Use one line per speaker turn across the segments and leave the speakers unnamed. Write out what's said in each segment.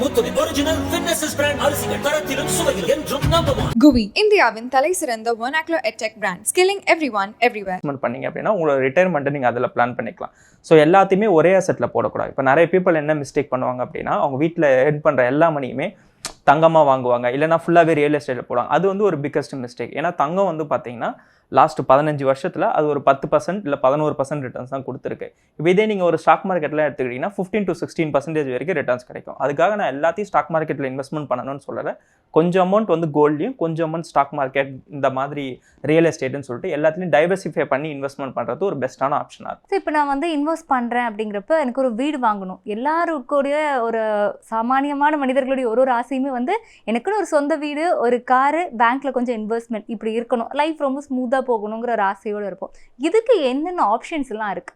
முத்துவின் original fitness brand அரிசிகள் தரத்திலும் சுவையிலும் என்றும் number one
குவி இந்தியாவின் தலை சிறந்த ஒனாக்லோ edtech brand skilling every one everywhere
பண்ணீங்க அப்படின்னா உங்களோட ரிட்டையர்மெண்ட்டை நீங்கள் அதில் பிளான் பண்ணிக்கலாம். ஸோ எல்லாத்தையுமே ஒரே அசெட்டில் போடக்கூடாது. இப்போ நிறைய பீப்பிள் என்ன மிஸ்டேக் பண்ணுவாங்க அப்படின்னா அவங்க வீட்டில் earn பண்ணுற எல்லா மணியுமே தங்கமாக வாங்குவாங்க. இல்லைனா ஃபுல்லாகவே ரியல் எஸ்டேட்டில் போடுவாங்க. அது வந்து ஒரு பிக்கஸ்ட் மிஸ்டேக் ஏன்னா தங்கம் வந்து பார்த்தீங்கன்னா லாஸ்ட் பதினஞ்சு வருஷத்தில் அது ஒரு பத்து பர்சன்ட் இல்லை பதினோரு பர்சன்ட் ரிட்டர்ன்ஸ் தான் கொடுத்துருக்கு. இப்போ இதே நீங்கள் ஒரு ஸ்டாக் மார்க்கெட்டில் எடுத்துக்கிட்டிங்கன்னா ஃபிஃப்டீன் டு சிக்ஸ்டீன் பர்சன்டேஜ் வரைக்கும் ரிட்டர்ன்ஸ் கிடைக்கும். அதுக்காக நான் எல்லாத்தையும் ஸ்டாக் மார்க்கெட்டில் இன்வெஸ்ட்மெண்ட் பண்ணணும்னு சொல்லலை. கொஞ்சம் அமௌண்ட் வந்து கோல்ட்லையும் கொஞ்சம் அமௌண்ட் ஸ்டாக் மார்க்கெட் இந்த மாதிரி ரியல் எஸ்டேட்னு சொல்லிட்டு எல்லாத்துலையும் டைவர்சிஃபை பண்ணி இன்வெஸ்ட்மெண்ட் பண்ணுறது ஒரு பெஸ்ட்டான ஆப்ஷனாக இருக்கும்
இப்போ நான் வந்து இன்வெஸ்ட் பண்ணுறேன் அப்படிங்கிறப்ப எனக்கு ஒரு வீடு வாங்கணும். எல்லாருக்கூடிய ஒரு சாமானியமான மனிதர்களுடைய ஒரு ஒரு ஆசையுமே வந்து எனக்குன்னு ஒரு சொந்த வீடு ஒரு காரு பேங்க்கில் கொஞ்சம் இன்வெஸ்ட்மெண்ட் இப்படி இருக்கணும். லைஃப் ரொம்ப ஸ்மூத்தாக போகணுங்கிற ஒரு ஆசையோடு இருப்போம். இதுக்கு என்னென்ன ஆப்ஷன்ஸ் எல்லாம் இருக்கு?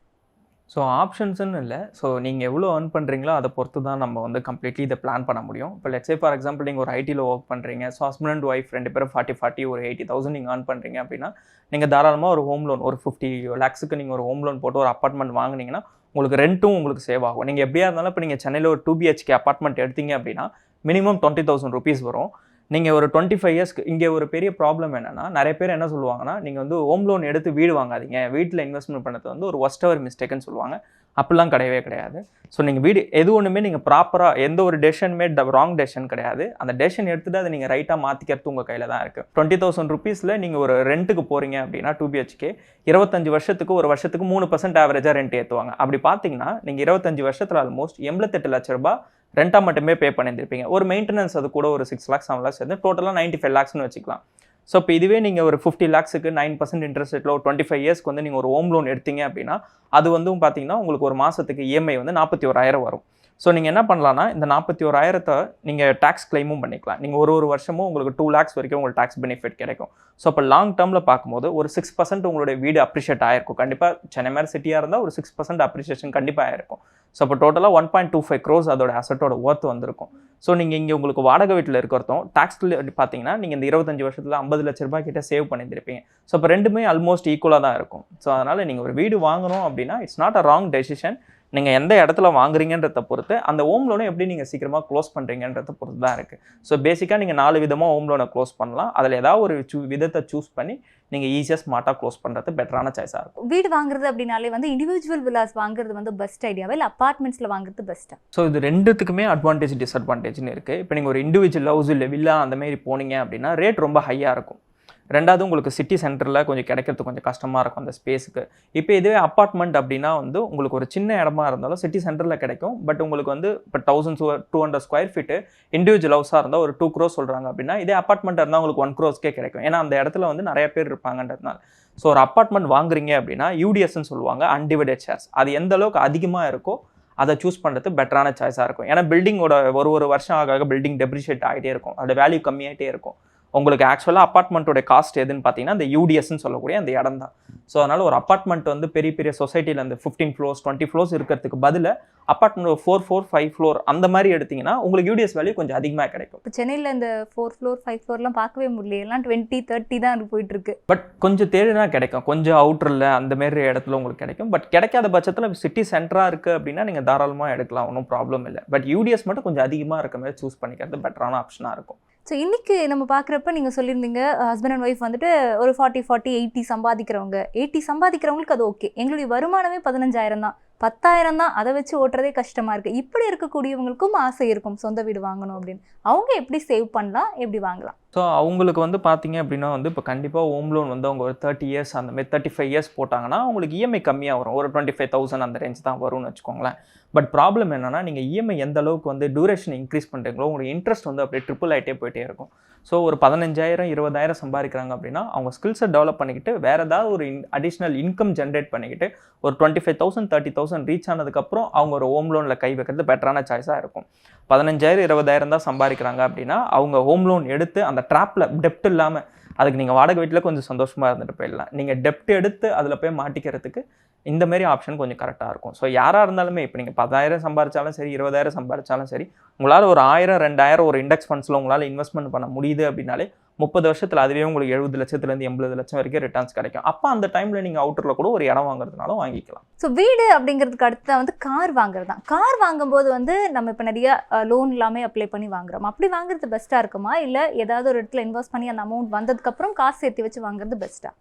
ஸோ ஆப்ஷன்ஸ்னு இல்லை. ஸோ நீங்கள் எவ்வளோ ஏர்ன் பண்ணுறீங்களோ அதை பொறுத்து தான் நம்ம வந்து கம்ப்ளீட்லி இதை பிளான் பண்ண முடியும். இப்போ லெட்ஸே ஃபார் எக்ஸாம்பிள் நீங்கள் ஒரு ஐடியில் ஒர்க் பண்ணுறீங்க ஸோ ஹஸ்பண்ட் அண்ட் ஒய்ஃப் ரெண்டு பேரும் ஃபார்ட்டி ஃபார்ட்டி ஒரு எயிட்டி தௌசண்ட் நீங்கள் ஏர்ன் பண்ணுறீங்க அப்படின்னா நீங்கள் தாராளமாக ஒரு ஹோம் லோன் ஒரு ஃபிஃப்டி லேக்ஸுக்கு நீங்கள் ஒரு ஹோம் லோன் போட்டு ஒரு அப்பார்ட்மெண்ட் வாங்குனீங்கன்னா உங்களுக்கு ரெண்ட்டும் உங்களுக்கு சேவ் ஆகும். நீங்கள் எப்படியா இருந்தாலும் இப்போ நீங்கள் சென்னையில் ஒரு டூ பிஹெச்கே அப்பார்ட்மெண்ட் எடுத்தீங்க அப்படின்னா மினிமம் டுவெண்ட்டி தௌசண்ட் ருபீஸ் வரும். நீங்கள் ஒரு டுவெண்ட்டி ஃபைவ் இயர்ஸ்க்கு இங்கே ஒரு பெரிய ப்ராப்ளம் என்னன்னா நிறைய பேர் என்ன சொல்லுவாங்கன்னா நீங்கள் வந்து ஹோம் லோன் எடுத்து வீடு வாங்காதீங்க. வீட்டில் இன்வெஸ்ட்மெண்ட் பண்ணது வந்து ஒரு ஒஸ்ட் அவர் மிஸ்டேக்குன்னு சொல்லுவாங்க. அப்படிலாம் கிடையவே கிடையாது. ஸோ நீங்கள் வீடு எது ஒன்றுமே நீங்கள் ப்ராப்பராக எந்த ஒரு டெசிஷனுமே ராங் டெசிஷன் கிடையாது. அந்த டெசிஷன் எடுத்துகிட்டு அதை நீங்கள் ரைட்டாக மாற்றிக்கிறது உங்கள் கையில் தான் இருக்குது டுவெண்ட்டி தௌசண்ட் ருபீஸில் நீங்கள் ஒரு ரெண்ட்டுக்கு போகிறீங்க அப்படின்னா டூ பிஹெச்கே இருபத்தஞ்சு வருஷத்துக்கு ஒரு வருஷத்துக்கு மூணு பர்சன்ட் ஆவரேஜாக ரெண்ட் ஏற்றுவாங்க அப்படி பார்த்தீங்கன்னா நீங்கள் இருபத்தஞ்சு வருஷத்தில் ஆல்மோஸ்ட் எண்பத்தெட்டு லட்ச ரூபாய் ரெண்டாக மட்டுமே பே பண்ணியிருப்பீங்க ஒரு மெயின்டெனன்ஸ் அது கூட ஒரு சிக்ஸ் லேக்ஸ் செவன் லேக்ஸ் வந்து டோட்டலாக நைன்ட்டி ஃபைவ் லேக்ஸ்னு வச்சுக்கலாம். ஸோ இப்போ இதுவே நீங்கள் ஒரு ஃபிஃப்டி லேக்ஸுக்கு நைன் பர்சன்ட் இன்ட்ரெஸ்ட் ரேட்டில் ஒரு டுவெண்ட்டி ஃபைவ் இயர்ஸ்க்கு வந்து நீங்கள் ஒரு ஹோம் லோன் எடுத்தீங்க அப்படின்னா அது வந்து பார்த்தீங்கன்னா உங்களுக்கு ஒரு மாதத்துக்கு இஎம்ஐ வந்து நாற்பத்தி ஓராயிரம் வரும். ஸோ நீங்கள் என்ன பண்ணலாம்னா இந்த நாற்பத்தி ஓராயிரத்தை நீங்கள் டேக்ஸ் கிளைமும் பண்ணிக்கலாம். நீங்கள் ஒரு ஒரு வருஷமும் உங்களுக்கு டூ லேக்ஸ் வரைக்கும் உங்களுக்கு டேக்ஸ் பெனிஃபிட் கிடைக்கும். ஸோ அப்போ லாங் டேர்மில் பார்க்கும்போது ஒரு சிக்ஸ் பர்சன்ட் உங்களுடைய வீடு அப்ரிஷியேட் ஆயிருக்கும். கண்டிப்பாக சென்னை மாதிரி சிட்டியாக இருந்தால் ஒரு சிக்ஸ் பர்சன்ட் அப்ரிஷியேஷன் கண்டிப்பாக ஆயிருக்கும். ஸோ அப்போ டோட்டலாக one point two five crores அதோட அசட்டோட ஒர்த் வந்திருக்கும். ஸோ நீங்கள் இங்கே உங்களுக்கு வாடகை வீட்டில் இருக்கிறதும் டேக்ஸில் பார்த்தீங்கன்னா நீங்கள் இந்த இருபத்தஞ்சு வருஷத்தில் ஐம்பது லட்ச ரூபாய் கிட்ட சேவ் பண்ணியிருப்பீங்க ஸோ அப்போ ரெண்டுமே ஆல்மோஸ்ட் ஈக்குவலாக தான் இருக்கும். ஸோ அதனால் நீங்கள் ஒரு வீடு வாங்கணும் அப்படின்னா it's not a wrong decision நீங்கள் எந்த இடத்துல வாங்குறீங்கன்றத பொறுத்து அந்த ஹோம் லோனை எப்படி நீங்கள் சீக்கிரமாக க்ளோஸ் பண்ணுறீங்கன்றத பொறுத்து தான் இருக்குது ஸோ பேசிக்காக நீங்கள் நாலு விதமாக ஹோம் லோனை க்ளோஸ் பண்ணலாம். அதில் ஏதாவது ஒரு சூ விதத்தை சூஸ் பண்ணி நீங்கள் ஈஸியாக ஸ்மார்ட்டாக க்ளோஸ் பண்ணுறது பெட்டரான சாய்ஸாக இருக்கும்.
வீடு வாங்குறது அப்படின்னாலே வந்து இண்டிவிஜுவல் வில்லாஸ் வாங்குறது வந்து பெஸ்ட் ஐடியாவா இல்லை அப்பார்ட்மெண்ட்ஸில் வாங்குறது பெஸ்ட்டா
ஸோ இது ரெண்டுத்துக்குமே அட்வான்டேஜ் டிஸ்அட்வான்டேஜ்னு இருக்குது இப்போ நீங்கள் ஒரு இண்டிவிஜுவல் ஹவுஸ் இல்லை வில்லா அந்த மாதிரி போனீங்க அப்படின்னா ரேட் ரொம்ப ஹையாக இருக்கும். ரெண்டாவது உங்களுக்கு சிட்டி சென்டரில் கொஞ்சம் கிடைக்கிறது கொஞ்சம் கஷ்டமாக இருக்கும் அந்த ஸ்பேஸுக்கு இப்போ இதுவே அப்பார்ட்மெண்ட் அப்படின்னா வந்து உங்களுக்கு ஒரு சின்ன இடமா இருந்தாலும் சிட்டி சென்டரில் கிடைக்கும். பட் உங்களுக்கு வந்து இப்போ thousand two hundred square feet individual ஹவுஸாக இருந்தால் ஒரு டூ க்ரோஸ் சொல்கிறாங்க அப்படின்னா இதே அப்பார்ட்மெண்ட் இருந்தால் உங்களுக்கு ஒன் க்ரோஸ்க்கே கிடைக்கும். ஏன்னா அந்த இடத்துல வந்து நிறைய பேர் இருப்பாங்கன்றதுனால. ஸோ ஒரு அப்பார்ட்மெண்ட் வாங்குறீங்க அப்படின்னா யூடிஎஸ்ன்னு சொல்லுவாங்க அன்டிவைடட் ஷேர்ஸ் அது எந்த அளவுக்கு அதிகமாக இருக்கோ அதை சூஸ் பண்ணுறது பெட்டரான சாய்ஸாக இருக்கும். ஏன்னா பில்டிங்கோட ஒரு ஒரு வருஷம் ஆக ஆக பில்டிங் டெப்ரிஷியேட் ஆகிட்டே இருக்கும். அதோட வேல்யூ கம்மியாகிட்டே இருக்கும். உங்களுக்கு ஆக்சுவலாக அப்பார்ட்மெண்ட்டோட காஸ்ட் எதுன்னு பார்த்தீங்கன்னா அந்த யூடிஎஸ்ன்னு சொல்லக்கூடிய அந்த இடம் தான். ஸோ அதனால் ஒரு அப்பார்ட்மெண்ட் வந்து பெரிய பெரிய சொசைட்டியில் அந்த ஃபிஃப்டீன் ஃப்ளோர்ஸ் டுவெண்ட்டி ஃப்ளோர்ஸ் இருக்கிறதுக்கு பதிலாக apartment four four five floor அந்த மாதிரி எடுத்தீங்கன்னா உங்களுக்கு யூடிஎஸ் வேல்யூ கொஞ்சம் அதிகமாக கிடைக்கும்.
இப்போ சென்னையில் இந்த ஃபோர் ஃப்ளோர் ஃபைவ் ஃப்ளோர்லாம் பார்க்கவே முடியல எல்லாம் டுவெண்ட்டி தேர்ட்டி தான் போயிட்டு இருக்கு
பட் கொஞ்சம் தேடினா கிடைக்கும். கொஞ்சம் அவுட்டரில் அந்த மாதிரி இடத்துல உங்களுக்கு கிடைக்கும். பட் கிடைக்காத பட்சத்தில் சிட்டி சென்டராக இருக்குது அப்படின்னா நீங்கள் தாராளமாக எடுக்கலாம். ஒன்றும் ப்ராப்ளம் இல்லை. பட் யூடிஎஸ் மட்டும் கொஞ்சம் அதிகமாக இருக்க மாதிரி சூஸ் பண்ணிக்கிறது பெட்டரான ஆப்ஷனாக இருக்கும்.
ஸோ இன்றைக்கி நம்ம பார்க்குறப்ப நீங்கள் சொல்லியிருந்தீங்க ஹஸ்பண்ட் அண்ட் ஒய்ஃப் வந்துட்டு ஒரு ஃபார்ட்டி ஃபார்ட்டி எயிட்டி சம்பாதிக்கிறவங்க. எயிட்டி சம்பாதிக்கிறவங்களுக்கு அது ஓகே எங்களுடைய வருமானமே பதினஞ்சாயிரம் தான். பத்தாயிரம் தான் அதை வச்சு ஓட்டுறதே கஷ்டமாக இருக்குது இப்படி இருக்கக்கூடியவங்களுக்கும் ஆசை இருக்கும் சொந்த வீடு வாங்கணும் அப்படின்னு. அவங்க எப்படி சேவ் பண்ணலாம் எப்படி வாங்கலாம்?
ஸோ அவங்களுக்கு வந்து பார்த்தீங்க அப்படின்னா வந்து இப்போ கண்டிப்பாக ஹோம் லோன் வந்து அவங்க ஒரு தேர்ட்டி இயர்ஸ் அந்த மாதிரி தேர்ட்டி ஃபைவ் இயர்ஸ் போட்டாங்கன்னா அவங்களுக்கு இஎம்ஐ கம்மியாக வரும். ஒரு டுவெண்ட்டி ஃபைவ் தௌசண்ட் அந்த ரேஞ்ச் தான் வரும்னு வச்சுக்கோங்களேன். பட் ப்ராப்ளம் என்னன்னா நீங்கள் இஎம்ஐ எந்த அளவுக்கு வந்து டியூரேஷன் இன்க்ரீஸ் பண்ணுறீங்களோ உங்களுக்கு இன்ட்ரெஸ்ட் வந்து அப்படியே ட்ரிபிள் ஆகிட்டே போயிட்டே இருக்கும். ஸோ ஒரு பதினஞ்சாயிரம் இருபதாயிரம் சம்பாதிக்கிறாங்க அப்படின்னா அவங்க ஸ்கில்ஸை டெவலப் பண்ணிக்கிட்டு வேறு ஏதாவது ஒரு அடிஷ்னல் இன்கம் ஜென்ரேட் பண்ணிக்கிட்டு ஒரு twenty five thousand thirty thousand reach ஆனதுக்கப்புறம் அவங்க ஒரு ஹோம் லோனில் கை வைக்கிறது பெட்டரான சாய்ஸாக இருக்கும். பதினஞ்சாயிரம் இருபதாயிரம் தான் சம்பாதிக்கிறாங்க அப்படின்னா அவங்க ஹோம் லோன் எடுத்து அந்த ட்ராப்பில் டெப்ட் இல்லாமல் அதுக்கு நீங்கள் வாடகை வீட்டில் கொஞ்சம் சந்தோஷமாக இருந்துட்டு போயிடலாம். நீங்கள் டெப்ட் எடுத்து அதில் போய் மாட்டிக்கிறதுக்கு இந்த மாதிரி ஆப்ஷன் கொஞ்சம் கரெக்டாக இருக்கும். ஸோ யாராக இருந்தாலுமே இப்போ நீங்கள் பத்தாயிரம் சம்பாரிச்சாலும் சரி இருபதாயிரம் சம்பாரிச்சாலும் சரி உங்களால் ஒரு ஆயிரம் ரெண்டாயிரம் ஒரு இண்டெக்ஸ் ஃபண்ட்ஸில் உங்களால் இன்வெஸ்ட்மெண்ட் பண்ண முடியுது அப்படின்னாலே முப்பது வருஷத்தில் அதுவே உங்களுக்கு எழுபது லட்சத்துலேருந்து எண்பது லட்சம் வரைக்கும் ரிட்டர்ன்ஸ் கிடைக்கும். அப்போ அந்த டைமில் நீங்கள் அவுட்டரில் கூட ஒரு இடம் வாங்குறதுனாலும் வாங்கிக்கலாம்.
ஸோ வீடு அப்படிங்கிறதுக்கு அடுத்து வந்து கார் வாங்குறது தான் கார் வாங்கும்போது வந்து நம்ம இப்போ நிறைய லோன் எல்லாமே அப்ளை பண்ணி வாங்குறோம். அப்படி வாங்குறது பெஸ்ட்டாக இருக்குமா? இல்லை ஏதாவது ஒரு இடத்துல இன்வெஸ்ட் பண்ணி அந்த அமௌண்ட் வந்ததுக்கப்புறம் காசு சேர்த்து வச்சு வாங்குறது பெஸ்ட்டா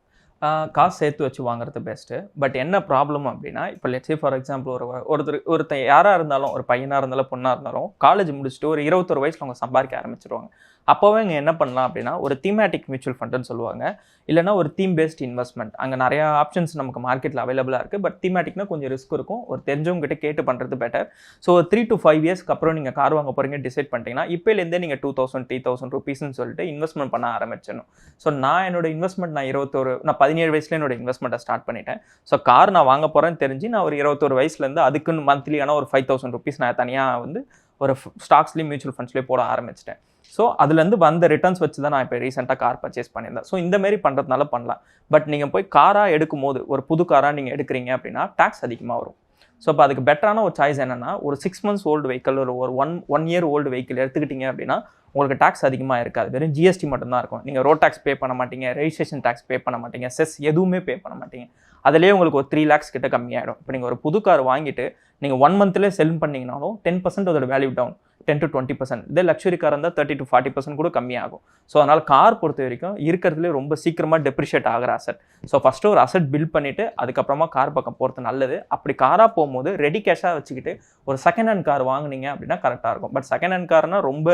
ஆஹ் காசு சேர்த்து வச்சு வாங்குறது பெஸ்ட்டு பட் என்ன ப்ராப்ளம் அப்படின்னா இப்போ லெட்ஸே ஃபார் எக்ஸாம்பிள் ஒரு ஒருத்தர் ஒருத்தன் யாராக இருந்தாலும் ஒரு பையனாக இருந்தாலும் பொண்ணாக இருந்தாலும் காலேஜ் முடிச்சுட்டு ஒரு இருபத்தொரு வயசில் அவங்க சம்பாதிக்க ஆரம்பிச்சிருவாங்க. அப்போவே இங்கே என்ன பண்ணலாம் அப்படின்னா ஒரு தீமேட்டிக் மியூச்சுவல் ஃபண்டுன்னு சொல்லுவாங்க. இல்லைனா ஒரு தீம் பேஸ்ட் இன்வெஸ்ட்மெண்ட் அங்கே நிறையா ஆப்ஷன்ஸ் நமக்கு மார்க்கெட்டில் அவைலபிளாக இருக்குது பட் தீமேட்டிக்னா கொஞ்சம் ரிஸ்க் இருக்கும். ஒரு தெரிஞ்சவங்ககிட்ட கேட்டு பண்ணுறது பெட்டர் ஸோ ஒரு த்ரீ டு ஃபைவ் இயர்ஸ்க்கு அப்புறம் நீங்கள் கார் வாங்க போகிறீங்க டிசைட் பண்ணிட்டீங்கன்னா இப்போலேருந்தே நீங்கள் டூ தௌசண்ட் த்ரீ தௌசண்ட் ருபீஸ்னு சொல்லிட்டு இன்வெஸ்ட்மெண்ட் பண்ண ஆரம்பிச்சிடணும். ஸோ நான் என்னோட இன்வெஸ்ட்மெண்ட் நான் இருபத்தொரு நான் பதினேழு வயசுல என்னோட இன்வெஸ்ட்மெண்ட்டை ஸ்டார்ட் பண்ணிட்டேன். ஸோ கார் நான் வாங்க போகிறேன்னு தெரிஞ்சு நான் ஒரு இருபத்தொரு வயசுலேருந்து அதுக்குன்னு மந்த்லியான ஒரு ஃபைவ் தௌசண்ட் ருபீஸ் நான் தனியாக வந்து ஒரு ஸ்டாக்ஸ்லேயும் மியூச்சுவல் ஃபண்ட்ஸ்லேயும் போட ஆரம்பிச்சிட்டேன். ஸோ அதுலேருந்து வந்த ரிட்டர்ன்ஸ் வச்சு தான் நான் இப்போ ரீசெண்டாக கார் பர்ச்சேஸ் பண்ணியிருந்தேன் ஸோ இந்தமாரி பண்ணுறதுனால பண்ணலாம். பட் நீங்கள் போய் காராக எடுக்கும் போது ஒரு புது காராக நீங்கள் எடுக்கிறீங்க அப்படின்னா டேக்ஸ் அதிகமாக வரும். ஸோ இப்போ அதுக்கு பெட்டரான ஒரு சாய்ஸ் என்னென்னா ஒரு சிக்ஸ் மந்த்ஸ் ஓல்டு வெஹிக்கிள் ஒரு ஒரு one one year old vehicle எடுத்துக்கிட்டீங்க அப்படின்னா உங்களுக்கு டேக்ஸ் அதிகமாக இருக்காது. வெறும் ஜிஎஸ்டி மட்டும்தான் இருக்கும். நீங்கள் ரோட் டேக்ஸ் பே பண்ண மாட்டீங்க ரெஜிஸ்ட்ரேஷன் டேக்ஸ் பே பண்ண மாட்டீங்க செஸ் எதுவுமே பே பண்ண மாட்டீங்க. அதுலேயே உங்களுக்கு ஒரு த்ரீ லேக்ஸ் கிட்ட கம்மியாயிடும். இப்போ நீங்கள் ஒரு புது கார் வாங்கிட்டு நீங்கள் ஒன் மந்த்லேயே செல் பண்ணிங்கனாலும் டென் பர்சன்ட் அதோட value down ten to twenty percent இதே லக்ஸுரி கார் இருந்தால் தேர்ட்டி டு ஃபார்ட்டி பர்சன்ட் கூட கம்மியாகும். ஸோ அதனால் கார் பொறுத்த வரைக்கும் இருக்கிறதுலே ரொம்ப சீக்கிரமாக டெப்ரிஷியேட் ஆகிற அசட் ஸோ ஃபஸ்ட்டு ஒரு அசட் பில்ட் பண்ணிவிட்டு அதுக்கப்புறமா கார் பக்கம் போகிறது நல்லது. அப்படி காராக போகும்போது ரெடி கேஷாக வச்சுக்கிட்டு ஒரு செகண்ட் ஹேண்ட் கார் வாங்குனீங்க அப்படின்னா கரெக்டாக இருக்கும். பட் செகண்ட் ஹேண்ட் கார்னால் ரொம்ப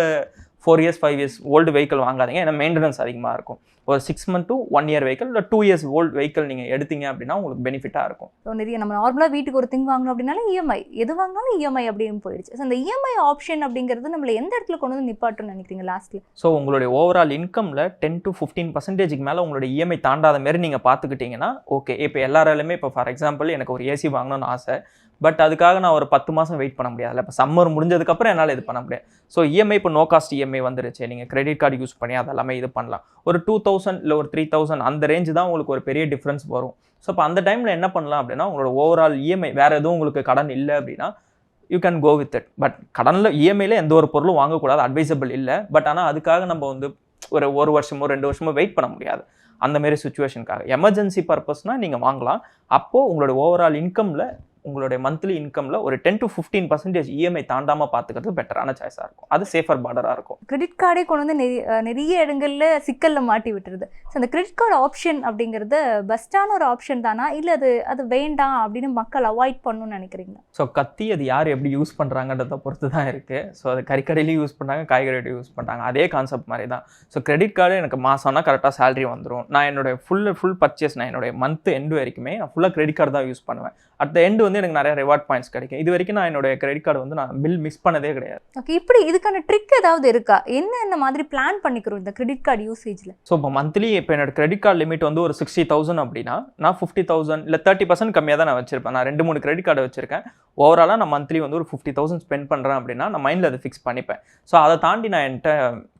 four years five years old vehicle வாங்காதீங்க. ஏன்னா மெயின்டெனன்ஸ் அதிகமாக இருக்கும். ஒரு six month to one year vehicle இல்லை டூ இயர்ஸ் ஓல்டு வெஹிக்கிள் நீங்கள் எடுத்தீங்க அப்படின்னா உங்களுக்கு பெனிஃபிட்டாக இருக்கும்.
ஸோ நிறைய நம்ம நார்மலாக வீட்டுக்கு ஒரு திங் வாங்கணும் அப்படின்னாலும் இஎம்ஐ எது வாங்கினாலும் இஎம்ஐ அப்படின்னு போயிடுச்சு. ஸோ அந்த இஎம்ஐ ஆப்ஷன் அப்படிங்கிறது நம்மள எந்த இடத்துல கொண்டு வந்து நிப்பாட்டும்னு நினைக்கிறீங்க லாஸ்ட்ல
ஸோ உங்களுடைய ஓவரால் இன்கமில் டென் டு ஃபிஃப்டீன் பர்சன்டேஜ்க்கு மேலே உங்களுடைய இஎம்ஐ தாண்டாத மாரி நீங்கள் பார்த்துக்கிட்டிங்கன்னா ஓகே இப்போ எல்லாராலுமே இப்போ ஃபார் எக்ஸாம்பிள் எனக்கு ஒரு ஏசி வாங்கணும்னு ஆசை. பட் அதுக்காக நான் ஒரு பத்து மாதம் வெயிட் பண்ண முடியாதுல்ல. இப்போ சம்மர் முடிஞ்சதுக்கப்புறம் என்னால் இது பண்ண முடியாது. ஸோ இஎம்ஐ இப்போ நோ காஸ்ட் இஎம்ஐ வந்துருச்சு. நீங்கள் கிரெடிட் கார்டு யூஸ் பண்ணி அதெல்லாமே இது பண்ணலாம். ஒரு டூ தௌசண்ட் இல்லை ஒரு த்ரீ தௌசண்ட் அந்த ரேஞ்சு தான் உங்களுக்கு ஒரு பெரிய டிஃப்ரென்ஸ் வரும். ஸோ இப்போ அந்த டைமில் என்ன பண்ணலாம் அப்படின்னா உங்களோட ஓவரால் இஎம்ஐ வேறு எதுவும் உங்களுக்கு கடன் இல்லை அப்படின்னா you can go with it but கடனில் இஎம்ஐயில் எந்த ஒரு பொருளும் வாங்கக்கூடாது அட்வைசபிள் இல்லை. பட் ஆனால் அதுக்காக நம்ம வந்து ஒரு ஒரு வருஷமோ ரெண்டு வருஷமோ வெயிட் பண்ண முடியாது. அந்தமாரி சுச்சுவேஷனுக்காக எமர்ஜென்சி பர்பஸ்னால் நீங்கள் வாங்கலாம். அப்போது உங்களோட ஓவரால் இன்கமில் உங்களுடைய மந்த்லி இன்கமில் ஒரு ten to fifteen percentage EMI தாண்டாமல் பார்த்துக்கிறது பெட்டரான சாய்ஸாக இருக்கும். அது சேஃபர் பார்டராக இருக்கும்.
கிரெடிட் கார்டே கொண்டு வந்து நிறைய நிறைய இடங்கள்ல சிக்கல்ல மாட்டி விட்டுருது. ஸோ அந்த கிரெடிட் கார்டு ஆப்ஷன் அப்படிங்கிறது பெஸ்ட்டான ஒரு ஆப்ஷன் தானா? இல்லை அது அது வேண்டாம் அப்படின்னு மக்கள் அவாய்ட் பண்ணணும்னு நினைக்கிறீங்களா?
ஸோ கத்தி அது யார் எப்படி யூஸ் பண்ணுறாங்கன்றத பொறுத்து தான் இருக்குது ஸோ அது கறிக்கடையிலையும் யூஸ் பண்ணுறாங்க காய்கறிலையும் யூஸ் பண்ணுறாங்க அதே கான்செப்ட் மாதிரி தான் ஸோ கிரெடிட் கார்டு எனக்கு மாதம்னா கரெக்டாக சேலரி வந்துடும் நான் என்னோட ஃபுல் ஃபுல் பர்ச்சேஸ் நான் என்னுடைய மந்த் எண்டு வரைக்குமே நான் ஃபுல்லாக கிரெடிட் கார்டு தான் யூஸ் பண்ணுவேன். அட் த எண்டு வந்து எனக்கு நிறைய ரிவார்ட் பாயிண்ட்ஸ் கிடைக்கும். இது வரைக்கும் நான் என்னோட கிரெடிட் கார்டு வந்து நான் பில் மிஸ் பண்ணதே கிடையாது.
ஓகே இப்படி இதுக்கான ட்ரிக் ஏதாவது இருக்கா? என்னென்ன மாதிரி பிளான் பண்ணிக்கிறோம் இந்த கிரெடிட் கார்டு யூசேஜ்ல
ஸோ இப்போ மந்த்லி இப்போ என்னோட கிரெடிட் கார்டு லிமிட் வந்து ஒரு சிக்ஸ்டி தௌசண்ட் அப்படின்னா நான் ஃபிஃப்டி தௌசண்ட் இல்லை தேர்ட்டி பர்சன்ட் கம்மியாக தான் நான் வச்சிருப்பேன். நான் ரெண்டு மூணு கிரெடிட் கார்டு வச்சிருக்கேன். ஓவராலாக நான் மந்த்லி வந்து ஒரு ஃபிஃப்டி தௌசண்ட் ஸ்பெண்ட் பண்ணுறேன் அப்படின்னா நான் மைண்டில் அதை ஃபிக்ஸ் பண்ணிப்பேன். ஸோ அதை தாண்டி நான் என்கிட்ட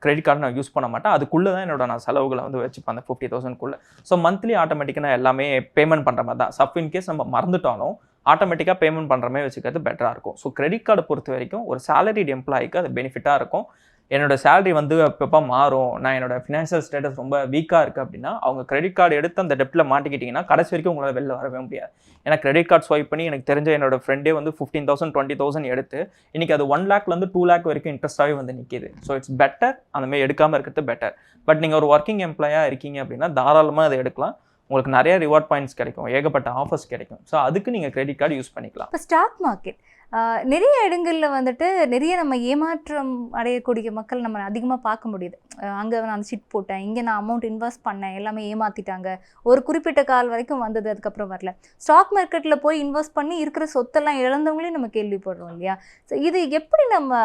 கிரெடிட் கார்டு நான் யூஸ் பண்ண மாட்டேன். அதுக்குள்ளே தான் என்னோட நான் செலவுகளை வந்து வச்சுப்பேன் அந்த ஃபிஃப்டி தௌசண்ட்குள்ளே ஸோ மந்த்லி ஆட்டோமேட்டிக்காக நான் எல்லாமே பேமெண்ட் பண்ணுற மாதிரி தான். சப் இன்கேஸ் நம்ம மறந்துட்டாலும் ஆட்டோமேட்டிக்காக பேமெண்ட் பண்ணுற மாதிரி வச்சுக்கிறது பெட்டராக இருக்கும். ஸோ கிரெடிட் கார்டை பொறுத்த வரைக்கும் ஒரு சேலரிட் எம்ப்ளாய்க்கு அது பெனிஃபிட்டாக இருக்கும். என்னோட சேலரி வந்து அப்பப்போ மாறும் நான் என்னோட ஃபினான்ஷியல் ஸ்டேட்டஸ் ரொம்ப வீக்காக இருக்குது அப்படின்னா அவங்க கிரெடிட் கார்டு எடுத்து அந்த டெப்ட்டில் மாட்டிக்கிட்டிங்கன்னா கடைசி வரைக்கும் உங்களால் வெளில வரவே முடியாது. ஏன்னா கிரெடிட் கார்டு ஸ்வைப் பண்ணி எனக்கு தெரிஞ்ச என்னோடய ஃப்ரெண்டே வந்து ஃபிஃப்டீன் தௌசண்ட் டுவெண்ட்டி தௌசண்ட் எடுத்து இன்றைக்கி அது ஒன் லேக்லேருந்து டூ லேக் வரைக்கும் இன்ட்ரெஸ்ட்டாகவே வந்து நிற்கிது ஸோ இட்ஸ் பெட்டர் அந்தமாதிரி எடுக்காமல் இருக்கிறது பெட்டர் பட் நீங்கள் ஒரு ஒர்க்கிங் எம்ப்ளாயாக இருக்கீங்க அப்படின்னா தாராளமாக அதை எடுக்கலாம். உங்களுக்கு நிறைய ரிவார்ட் பாயிண்ட்ஸ் கிடைக்கும். ஏகப்பட்ட ஆஃபர்ஸ் கிடைக்கும். ஸோ அதுக்கு நீங்கள் கிரெடிட் கார்டு யூஸ் பண்ணிக்கலாம்.
இப்போ ஸ்டாக் மார்க்கெட் நிறைய இடங்களில் வந்துட்டு நிறைய நம்ம ஏமாற்றம் அடையக்கூடிய மக்கள் நம்ம அதிகமாக பார்க்க முடியுது. அங்கே நான் சிட் போட்டேன் இங்கே நான் அமௌண்ட் இன்வெஸ்ட் பண்ணேன் எல்லாமே ஏமாற்றிட்டாங்க ஒரு குறிப்பிட்ட கால் வரைக்கும் வந்தது அதுக்கப்புறம் வரல. ஸ்டாக் மார்க்கெட்டில் போய் இன்வெஸ்ட் பண்ணி இருக்கிற சொத்தெல்லாம் இழந்தவங்களையும் நம்ம கேள்விப்படுறோம் இல்லையா? ஸோ இது எப்படி நம்ம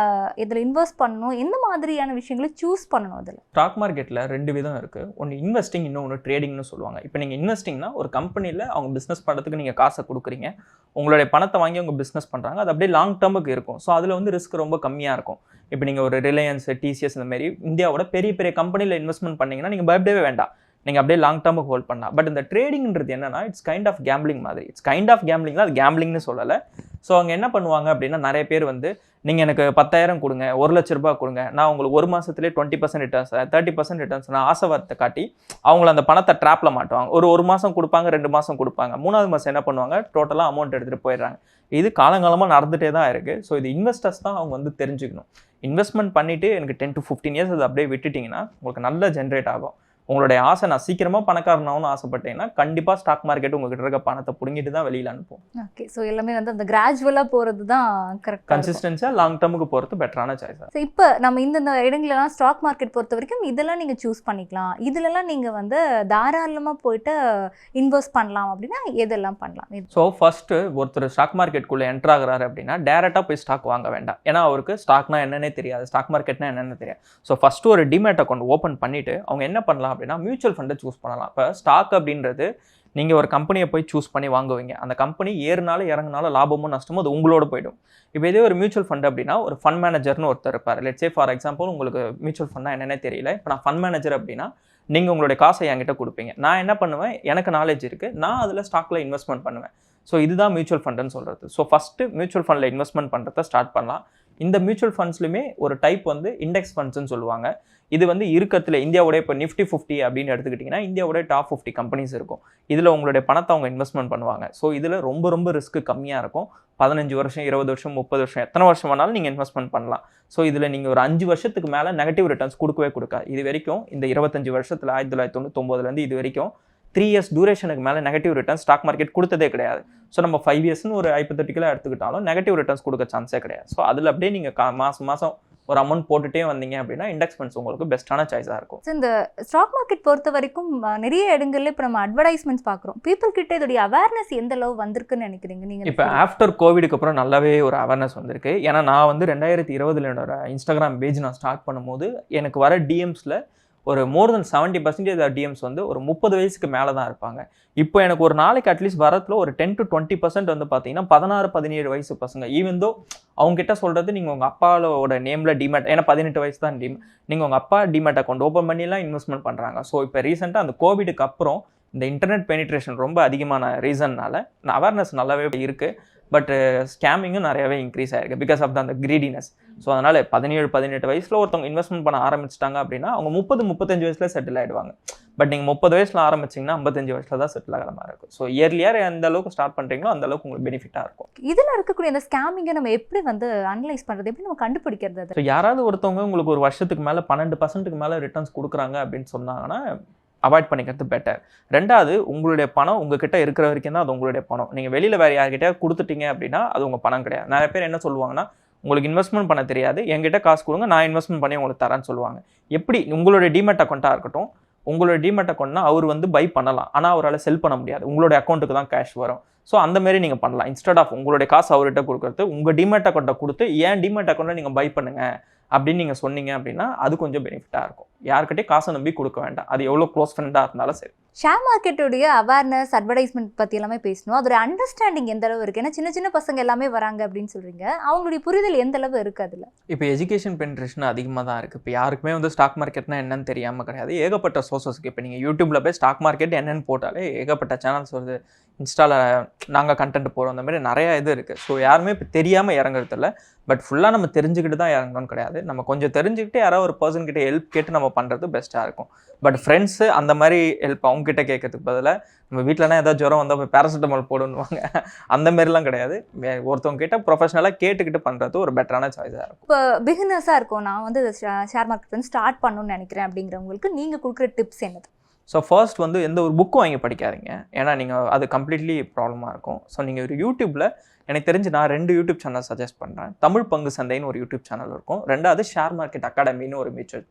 இதில் இன்வெஸ்ட் பண்ணணும்? எந்த மாதிரியான விஷயங்களை சூஸ் பண்ணணும் அதில்?
ஸ்டாக் மார்க்கெட்டில் ரெண்டு விதம் இருக்குது ஒன்று இன்வெஸ்டிங் இன்னொன்று ட்ரேடிங்னு சொல்லுவாங்க. இப்போ நீங்கள் இன்வெஸ்டிங்னா ஒரு கம்பெனியில் அவங்க பிஸ்னஸ் பண்ணுறதுக்கு நீங்கள் காசை கொடுக்குறீங்க. உங்களுடைய பணத்தை வாங்கி அவங்க பிஸ்னஸ் பண்ணுறாங்க அது அப்படியே லாங் டேர்முக்கு இருக்கும். ஸோ அதில் வந்து ரிஸ்க் ரொம்ப கம்மியாக இருக்கும். இப்போ நீங்கள் ஒரு ரிலையன்ஸ் டிசிஎஸ் இந்த மாதிரி இந்தியாவோட பெரிய பெரிய கம்பெனியில் இன்வெஸ்ட்மெண்ட் பண்ணீங்கன்னா நீங்கள் பயப்படவே வேண்டாம். நீங்கள் அப்படியே லாங் டேர்முக்கு ஹோல்ட் பண்ணலாம். பட் இந்த ட்ரேடிங்ன்றது என்னன்னா இட்ஸ் கைண்ட் ஆஃப் கேம்பிளிங் மாதிரி. இட்ஸ் கைண்ட் ஆஃப் கேம்பிளிங் அது கேம்பிளிங்னு சொல்லலை. ஸோ அவங்க என்ன பண்ணுவாங்க அப்படின்னா நிறைய பேர் வந்து நீங்கள் எனக்கு பத்தாயிரம் கொடுங்க ஒரு லட்ச ரூபாய் கொடுங்க. நான் உங்களுக்கு ஒரு மாதத்துலேயே twenty percent returns thirty percent returns நான் ஆசைவார்த்தை காட்டி அவங்கள அந்த பணத்தை ட்ராப்பில் மாட்டுவாங்க. ஒரு ஒரு மாதம் கொடுப்பாங்க ரெண்டு மாதம் கொடுப்பாங்க. மூணாவது மாதம் என்ன பண்ணுவாங்க? டோட்டலாக அமௌண்ட் எடுத்துகிட்டு போயிடுறாங்க. இது காலங்காலமாக நடந்துகிட்டே தான் இருக்குது ஸோ இது இன்வெஸ்டர்ஸ் தான் அவங்க வந்து தெரிஞ்சுக்கணும். இன்வெஸ்ட்மெண்ட் பண்ணிவிட்டு எனக்கு டென் டு ஃபிஃப்டீன் இயர்ஸ் அதை அப்படியே விட்டுட்டிங்கன்னா உங்களுக்கு நல்ல ஜென்ரேட் ஆகும். உங்களுடைய ஆசை நான் சீக்கிரமாக பணக்காரனாகணும்னு ஆசைப்பட்டீங்கன்னா கண்டிப்பாக ஸ்டாக் மார்க்கெட் உங்ககிட்ட இருக்க பணத்தை பிடுங்கிட்டு தான் வெளியில் அனுப்பும்
ஓகே ஸோ எல்லாமே வந்து அந்த கிராஜுவலாக போகிறது தான் கரெக்டாக
கன்சிஸ்டன்ஸியாக லாங் டேர்முக்கு போகிறது பெட்டரான சாய்ஸ்
ஸோ இப்போ நம்ம இந்தந்த இடங்களெல்லாம் ஸ்டாக் மார்க்கெட் பொறுத்த வரைக்கும் இதெல்லாம் நீங்கள் சூஸ் பண்ணிக்கலாம். இதுலலாம் நீங்கள் வந்து தாராளமாக போயிட்டு இன்வெஸ்ட் பண்ணலாம் அப்படின்னா எதெல்லாம் பண்ணலாம்?
ஸோ ஃபஸ்ட்டு ஒருத்தர் ஸ்டாக் மார்க்கெட்டுக்குள்ளே என்ட்ரு ஆகுறாரு அப்படின்னா டேரெக்டாக போய் ஸ்டாக் வாங்க வேண்டாம். ஏன்னா அவருக்கு ஸ்டாக்னா என்னன்னே தெரியாது. ஸ்டாக் மார்க்கெட்னா என்னென்னு தெரியாது. ஸோ ஃபஸ்ட்டு ஒரு டிமேட் அக்கௌண்ட் ஓப்பன் பண்ணிவிட்டு அவங்க என்ன பண்ணலாம்? அப்படின்னா மியூச்சுவல் ஃபண்டை சூஸ் பண்ணலாம். இப்போ ஸ்டாக் அப்படின்றது நீங்கள் ஒரு கம்பெனியை போய் சூஸ் பண்ணி வாங்குவீங்க. அந்த கம்பெனி ஏறுனாலும் இறங்குனாலும் லாபமோ நஷ்டமோ அது உங்களோட போயிடும். இப்போ இதே ஒரு மியூச்சுவல் ஃபண்ட் அப்படின்னா ஒரு ஃபண்ட் மேனேஜர்னு ஒருத்தர் இருப்பார். லெட்ஸே ஃபார் எக்ஸாம்பிள் உங்களுக்கு மியூச்சுவல் ஃபண்ட்னா என்னென்ன தெரியல. இப்போ நான் ஃபண்ட் மேனேஜர் அப்படின்னா நீங்கள் உங்களுடைய காசை என்கிட்ட கொடுப்பீங்க. நான் என்ன பண்ணுவேன்? எனக்கு நாலேஜ் இருக்குது நான் அதில் ஸ்டாக்கில் இன்வெஸ்ட்மெண்ட் பண்ணுவேன். ஸோ இதுதான் மியூச்சுவல் ஃபண்டுன்னு சொல்கிறது ஸோ ஃபஸ்ட்டு மியூச்சுவல் ஃபண்டில் இன்வெஸ்ட்மெண்ட் பண்ணுறத ஸ்டார்ட் பண்ணலாம். இந்த மியூச்சுவல் ஃபண்ட்ஸ்லையுமே ஒரு டைப் வந்து இண்டெக்ஸ் ஃபண்ட்ஸ்னு சொல்லுவாங்க. இது வந்து இருக்கத்தில் இந்தியாவோட இப்போ நிஃப்டி ஃபிஃப்டி அப்படின்னு எடுத்துக்கிட்டிங்கன்னா இந்தியாவோட டாப் ஃபிஃப்டி கம்பெனிஸ் இருக்கும். இதில் உங்களுடைய பணத்தை அவங்க இன்வெஸ்ட்மெண்ட் பண்ணுவாங்க. ஸோ இதில் ரொம்ப ரொம்ப ரிஸ்க் கம்மியாக இருக்கும். பதினஞ்சு வருஷம் இருபது வருஷம் முப்பது வருஷம் எத்தனை வருஷம் வேணாலும் நீங்கள் இன்வெஸ்ட்மெண்ட் பண்ணலாம். ஸோ இதில் நீங்கள் ஒரு அஞ்சு வருஷத்துக்கு மேலே நெகட்டிவ் ரிட்டர்ன்ஸ் கொடுக்கவே கொடுக்காது. இது வரைக்கும் இந்த இருபத்தஞ்சு வருஷத்தில் ஆயிரத்தி தொள்ளாயிரத்தி தொண்ணூத்தொம்பதுலேருந்து இது வரைக்கும் த்ரீ இயர்ஸ் டூரேஷனுக்கு மேலே நெகட்டிவ் ரிட்டர்ன் ஸ்டாக் மார்க்கெட் கொடுத்ததே கிடையாது. ஸோ நம்ம ஃபைவ் இயர்ஸ்னு ஒரு ஐப்பத்தெட்டுக்கில் எடுத்துக்கிட்டாலும் நெகட்டிவ் ரிட்டர்ன்ஸ் கொடுக்க சான்ஸே கிடையாது. ஸோ அதில் அப்படியே நீங்கள் கா மாதம் மாதம் ஒரு அமௌண்ட் போட்டுட்டே வந்தீங்க அப்படின்னா இண்டெக்ஸ் ஃபண்ட்ஸ் உங்களுக்கு பெஸ்ட்டான சாய்ஸாக இருக்கும்.
இந்த ஸ்டாக் மார்க்கெட் பொறுத்த வரைக்கும் நிறைய இடங்கள்ல இப்போ நம்ம அட்வர்டைஸ்மெண்ட்ஸ் பார்க்குறோம். பீப்புள் கிட்ட இதோடைய அவேர்னஸ் எந்த அளவு வந்திருக்குன்னு நினைக்கிறீங்க? நீங்கள்
இப்போ ஆஃப்டர் கோவிடுக்கு அப்புறம் நல்லாவே ஒரு அவேர்னஸ் வந்திருக்கு. ஏன்னா நான் வந்து ரெண்டாயிரத்தி இருபதுல என்னோட இன்ஸ்டாகிராம் பேஜ் நான் ஸ்டார்ட் பண்ணும்போது எனக்கு வர டிஎம்ஸில் ஒரு more than seventy percentage DMs வந்து ஒரு முப்பது வயசுக்கு மேலே தான் இருப்பாங்க. இப்போ எனக்கு ஒரு நாளைக்கு அட்லீஸ்ட் வரத்தில் ஒரு டென் டு டுவெண்ட்டி பர்சன்ட் வந்து பார்த்தீங்கன்னா பதினாறு பதினேழு வயசு பசங்க. ஈவன் தோ அவங்க கிட்ட சொல்கிறது நீங்கள் உங்கள் அப்பாவோட நேமில் டிமேட் ஏன்னா பதினெட்டு வயசு தான் டிம் நீங்கள் உங்கள் அப்பா டிமேட் அக்கௌண்ட் ஓப்பன் பண்ணிலாம் இன்வெஸ்ட்மெண்ட் பண்ணுறாங்க ஸோ இப்போ ரீசெண்டாக அந்த கோவிடுக்கு அப்புறம் இந்த இன்டர்நெட் பெனிட்ரேஷன் ரொம்ப அதிகமான ரீசன்னால அவேர்னஸ் நல்லாவே இருக்குது பட் ஸ்கேமிங்கும் நிறையவே இன்க்ரீஸ் ஆயிருக்கு பிகாஸ் ஆஃப் அந்த கிரீடினஸ் ஸோ அதனால் பதினேழு பதினெட்டு வயசில் ஒருத்தவங்க இன்வெஸ்ட்மெண்ட் பண்ண ஆரம்பிச்சிட்டாங்க அப்படின்னா அவங்க முப்பது முப்பத்தஞ்சு வயசில் செட்டில் ஆகிடுவாங்க பட் நீங்கள் முப்பது வயசில் ஆரம்பிச்சிங்கன்னா ஐம்பத்தஞ்சு வயசில் தான் செட்டில் ஆகிற மாதிரி இருக்கும். ஸோ இயர்லியர் எந்த அளவுக்கு ஸ்டார்ட் பண்ணுறீங்களோ அந்த அளவுக்கு உங்களுக்கு பெனிஃபிட்டாக இருக்கும்.
இதில் இருக்கக்கூடிய அந்த ஸ்கேமிங்கை நம்ம எப்படி வந்து அனலைஸ் பண்ணுறது எப்படி நம்ம கண்டுபிடிக்கிறது
ஸோ யாராவது ஒருத்தவங்க உங்களுக்கு ஒரு வருஷத்துக்கு மேலே பன்னெண்டு பர்சன்ட்டுக்கு மேலே ரிட்டர்ன்ஸ் கொடுக்குறாங்க அப்படின்னு சொன்னாங்கன்னா அவாய்ட் பண்ணிக்கிறது பெட்டர் ரெண்டாவது உங்களுடைய பணம் உங்ககிட்ட இருக்கிற வரைக்கும் தான் அது உங்களுடைய பணம். நீங்கள் வெளியில் வேறு யார்கிட்டயா கொடுத்துட்டீங்க அப்படின்னா அது உங்கள் பணம் கிடையாது. நிறைய பேர் என்ன சொல்லுவாங்கன்னா உங்களுக்கு இன்வெஸ்ட்மெண்ட் பண்ண தெரியாது. என்கிட்ட காசு கொடுங்க. நான் இன்வெஸ்ட்மெண்ட் பண்ணி உங்களுக்கு தரேன்னு சொல்லுவாங்க. எப்படி? உங்களுடைய டிமெட் அக்கௌண்ட்டாக இருக்கட்டும். உங்களோட டிமெட் அக்கௌண்ட்னா அவர் வந்து பை பண்ணலாம். ஆனால் அவரால் செல் பண்ண முடியாது. உங்களுடைய அக்கௌண்ட்டுக்கு தான் கேஷ் வரும். ஸோ அந்த மாதிரி நீங்கள் பண்ணலாம். இன்ஸ்டெட் ஆஃப் உங்களுடைய காசு அவர்கிட்ட கொடுக்குறது உங்கள் டிமெட் அக்கௌண்ட்டை கொடுத்து ஏன் டிமெட் அக்கௌண்ட்டை நீங்கள் பை பண்ணுங்கள் அப்படின்னு நீங்கள் சொன்னீங்க அப்படின்னா அது கொஞ்சம் பெனிஃபிட்டாக இருக்கும். யார்கிட்டயும் காசை நம்பி கொடுக்க வேண்டாம். அது எவ்வளோ க்ளோஸ் ஃப்ரெண்டாக இருந்தாலும் சரி.
ஷேர் மார்க்கெட்டுடைய அவேர்னஸ் அட்வர்டைஸ்மெண்ட் பற்றி எல்லாமே பேசணும். அதோட அண்டர்ஸ்டாண்டிங் எந்த அளவு இருக்குது ஏன்னா சின்ன சின்ன பசங்க எல்லாமே வராங்க அப்படின்னு சொல்றீங்க. அவங்களுடைய புரிதல் எந்த அளவு இருக்கு அதில்?
இப்போ எஜுகேஷன் பென்ட்ரேஷன் அதிகமாக தான் இருக்குது இப்போ யாருக்குமே வந்து ஸ்டாக் மார்க்கெட்னா என்னன்னு தெரியாமல் கிடையாது. ஏகப்பட்ட சோர்சஸ்க்கு இப்போ நீங்கள் யூடியூப்பில் போய் ஸ்டாக் மார்க்கெட் என்னன்னு போட்டாலே ஏகப்பட்ட சேனல்ஸ் வருது. இன்ஸ்டாவில் நாங்கள் கண்டென்ட் போகிறோம் அந்த மாதிரி நிறையா இது இருக்குது ஸோ யாருமே இப்போ தெரியாமல் இறங்குறது இல்லை. பட் ஃபுல்லாக நம்ம தெரிஞ்சுக்கிட்டு தான் இறங்கணும்னு கிடையாது. நம்ம கொஞ்சம் தெரிஞ்சுக்கிட்டு யாராவது ஒரு பர்சன் கிட்டே ஹெல்ப் கேட்டு நம்ம பண்ணுறது பெஸ்ட்டாக இருக்கும். பட் ஃப்ரெண்ட்ஸு அந்த மாதிரி ஹெல்ப் அவங்ககிட்ட கேட்கறதுக்கு பதிலாக நம்ம வீட்டிலனா ஏதாவது ஜுரம் வந்தால் பேராசிட்டமால் போடுன்னுவாங்க. அந்த மாதிரிலாம் கிடையாது. ஒருத்தவங்க கிட்ட ப்ரொஃபஷனலாக கேட்டுக்கிட்டு பண்ணுறது ஒரு பெட்டரான சாய்ஸாக இருக்கும்.
இப்போ பிகினர்ஸாக இருக்கும். நான் வந்து ஷேர் மார்க்கெட் வந்து ஸ்டார்ட் பண்ணணும்னு நினைக்கிறேன் அப்படிங்கிறவங்களுக்கு நீங்கள் கொடுக்குற டிப்ஸ் என்னது?
ஸோ ஃபர்ஸ்ட் வந்து எந்த ஒரு புக்கும் வாங்கி படிக்காதீங்க. ஏன்னா நீங்கள் அது கம்ப்ளீட்லி ப்ராப்ளமாக இருக்கும். ஸோ நீங்கள் ஒரு யூடியூப்பில் எனக்கு தெரிஞ்சு நான் ரெண்டு யூடியூப் சேனல் சஜஸ்ட் பண்ணுறேன் தமிழ் பங்கு சந்தைன்னு ஒரு யூடியூப் சேனல் இருக்கும். ரெண்டாவது ஷேர் மார்க்கெட் அகாடமின்னு ஒரு மியூச்சுவல்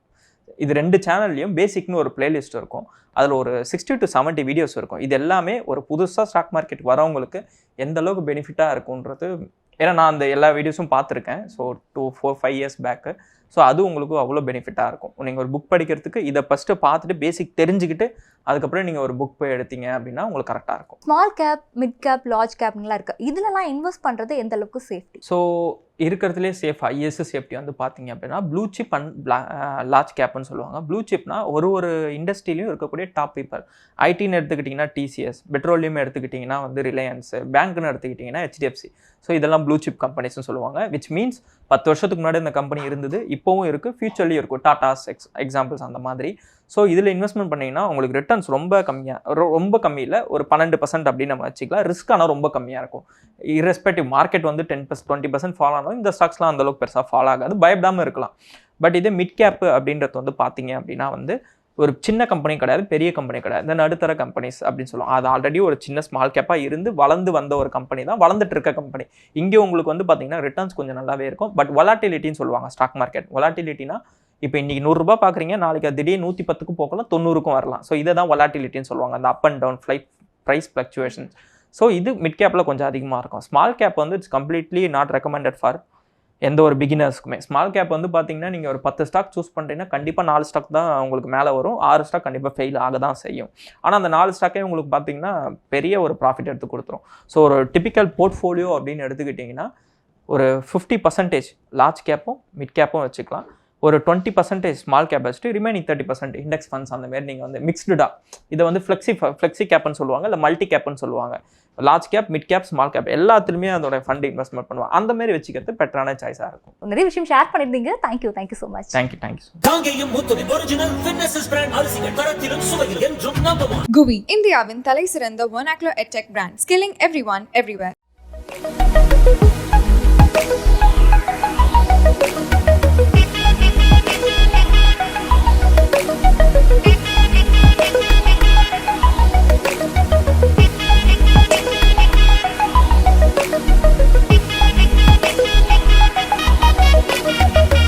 இது ரெண்டு சேனல்லையும் பேசிக்னு ஒரு பிளேலிஸ்ட் இருக்கும். அதில் ஒரு சிக்ஸ்டி டு 70 வீடியோஸ் இருக்கும். இது எல்லாமே ஒரு புதுசாக ஸ்டாக் மார்க்கெட் வரவங்களுக்கு எந்த அளவுக்கு பெனிஃபிட்டாக இருக்குன்றது ஏன்னா நான் அந்த எல்லா வீடியோஸும் பார்த்துருக்கேன். So two four five years back so அது உங்களுக்கு அவ்வளோ பெனிஃபிட்டாக இருக்கும். நீங்கள் ஒரு புக் படிக்கிறதுக்கு இதை ஃபஸ்ட்டு பார்த்துட்டு பேசிக் தெரிஞ்சுக்கிட்டு அதுக்கப்புறம் நீங்கள் ஒரு புக் போய் எடுத்தீங்க அப்படின்னா உங்களுக்கு கரெக்டாக இருக்கும்.
Small cap mid cap large கேப்லாம் இருக்கு. இதுலலாம் இன்வெஸ்ட் பண்ணுறது எந்த அளவுக்கு சேஃப்டி
ஸோ இருக்கிறதுலே சேஃப் ஐஎஸ் சேஃப்டி வந்து பார்த்தீங்க அப்படின்னா ப்ளூ சிப் அண்ட் லார்ஜ் கேப்னு சொல்லுவாங்க. ப்ளூ சிப்னா ஒரு ஒரு இண்டஸ்ட்ரியிலையும் இருக்கக்கூடிய டாப் பீப்பர் ஐடின்னு எடுத்துக்கிட்டிங்கன்னா டிசிஎஸ் பெட்ரோலியம் எடுத்துக்கிட்டிங்கன்னா வந்து ரிலையன்ஸ் பேங்க்னு எடுத்துக்கிட்டிங்கன்னா ஹெச்டிஎஃப்சி ஸோ இதெல்லாம் ப்ளூ சிப் கம்பெனிஸ்னு சொல்லுவாங்க விச் மீன்ஸ் பத்து வருஷத்துக்கு முன்னாடி இந்த கம்பெனி இருந்தது இப்போவும் இருக்குது ஃபியூச்சர்லேயும் இருக்கும். டாடாஸ் எக்ஸ் எக்ஸாம்பிள்ஸ் அந்த மாதிரி. ஸோ இதில் இன்வெஸ்ட்மெண்ட் பண்ணிங்கன்னா உங்களுக்கு ரிட்டர்ன்ஸ் ரொம்ப கம்மியாக ரொம்ப கம்மியில் ஒரு பன்னெண்டு பர்சன்ட் அப்படின்னு நம்ம வச்சுக்கலாம். ரிஸ்க் ஆனால் ரொம்ப கம்மியாக இருக்கும். Irrespective மார்க்கெட் வந்து ten percent twenty percent fall ஆனாலும் இந்த ஸ்டாக்ஸ்லாம் அந்தளவுக்கு பெருசாக ஃபாலோ ஆகாது. பயப்படாமல் இருக்கலாம். பட் இது மிட் கேப் அப்படின்றது வந்து பார்த்தீங்க அப்படின்னா வந்து ஒரு சின்ன கம்பெனி கிடையாது பெரிய கம்பெனி கிடையாது. இந்த நடுத்தர கம்பெனிஸ் அப்படின்னு சொல்லுவோம். அது ஆல்ரெடி ஒரு சின்ன ஸ்மால் கேப்பாக இருந்து வளர்ந்து வந்த ஒரு கம்பெனி தான். வளர்ந்துட்டு இருக்க கம்பெனி இங்கே உங்களுக்கு வந்து பார்த்தீங்கன்னா ரிட்டர்ன்ஸ் கொஞ்சம் நல்லாவே இருக்கும். பட் வொலாட்டிலிட்டின்னு சொல்லுவாங்க ஸ்டாக் மார்க்கெட் வொலாட்டிலிட்டினா இப்போ இன்றைக்கி நூறுரூபா பார்க்குறீங்க நாளைக்கு அது திடீர்னு நூற்றி பத்துக்கும் போகலாம் தொண்ணூறுக்கும் வரலாம். ஸோ இதை தான் வொலாட்டிலிட்டின்னு சொல்லுவாங்க. அந்த up and down flight price fluctuation so இது மிட் கேப்பில் கொஞ்சம் அதிகமாக இருக்கும். ஸ்மால் கேப் வந்து it's completely not recommended for எந்த ஒரு பிகினர்ஸ்க்குமே ஸ்மால் கேப் வந்து பார்த்தீங்கன்னா நீங்கள் ஒரு பத்து ஸ்டாக் சூஸ் பண்ணுறீங்கன்னா கண்டிப்பாக நாலு ஸ்டாக் தான் உங்களுக்கு மேலே வரும். ஆறு ஸ்டாக் கண்டிப்பாக ஃபெயில் ஆக தான் செய்யும். ஆனால் அந்த நாலு ஸ்டாக்கே உங்களுக்கு பார்த்தீங்கன்னா பெரிய ஒரு ப்ராஃபிட் எடுத்து கொடுத்துரும். ஸோ ஒரு டிபிக்கல் போர்ட்ஃபோலியோ அப்படின்னு எடுத்துக்கிட்டிங்கன்னா ஒரு ஃபிஃப்டி பர்சன்டேஜ் லார்ஜ் கேப்பும் மிட் கேப்பும் வச்சுக்கலாம். ஒரு டுவெண்ட்டி பர்சன்டேஜ் ஸ்மால் கேப் வச்சுட்டு remaining thirty percent index funds அந்த மாதிரி நீங்கள் வந்து மிக்ஸ்டுடா இதை வந்து ஃப்ளெக்ஸி ஃப்ளெக்ஸி கேப்னு சொல்லுவாங்க இல்லை மல்டி கேப்னு சொல்லுவாங்க. Large cap mid cap small cap எல்லாத்துலேயுமே அதோட ஃபண்ட் இன்வெஸ்ட்மெண்ட் பண்ணுவாங்க. அந்த மாதிரி வச்சுக்கிறது பெட்டரான சாய்ஸாக இருக்கும்.
நிறைய விஷயம் ஷேர் பண்ணியிருந்தீங்க. Thank you thank you so much
thank you thank you
Kangeyam முத்துவின் original fitness brand அரிசிகள் தரத்திலும் சுவையில் என்றும் நம்பர் ஒன்
GUI